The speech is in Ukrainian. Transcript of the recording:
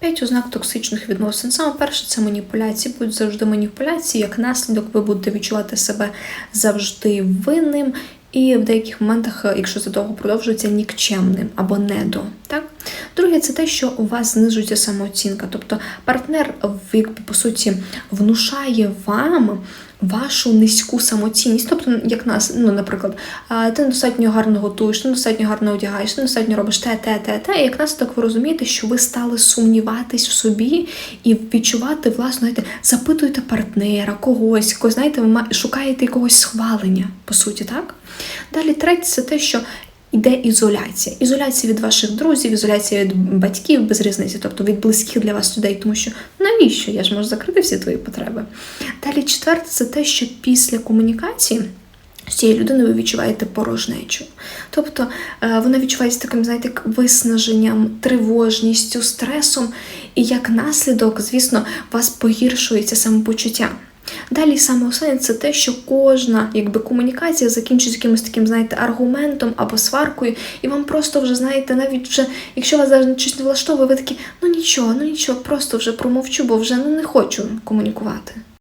П'ять ознак токсичних відносин. Саме перше це маніпуляції. Будуть завжди маніпуляції. Як наслідок, ви будете відчувати себе завжди винним. І в деяких моментах, якщо це довго продовжується, нікчемним або недо. Так? Друге, це те, що у вас знижується самооцінка. Тобто партнер, якби, по суті, внушає вам вашу низьку самоцінність. Тобто, як нас, ну, наприклад, ти недостатньо гарно готуєш, ти недостатньо гарно одягаєш, ти недостатньо робиш те, те, те, те. І як наслідок ви розумієте, що ви стали сумніватись в собі і відчувати, власне, знаєте, запитуєте партнера, когось, когось, знаєте, ви шукаєте якогось схвалення, по суті, так? Далі третє це те, що Іде ізоляція. Ізоляція від ваших друзів, ізоляція від батьків без різниці, тобто від близьких для вас людей, тому що навіщо? Я ж можу закрити всі твої потреби. Далі четверте це те, що після комунікації. З цією людиною ви відчуваєте порожнечу. Тобто е, вона відчувається таким, знаєте, виснаженням, тривожністю, стресом, і як наслідок, звісно, у вас погіршується самопочуття. Далі сенс це те, що кожна якби комунікація закінчується якимось таким, знаєте, аргументом або сваркою, і вам просто вже знаєте, навіть вже, якщо вас зараз щось не влаштовує, ви такі, ну нічого, ну нічого, просто вже промовчу, бо вже ну, не хочу комунікувати.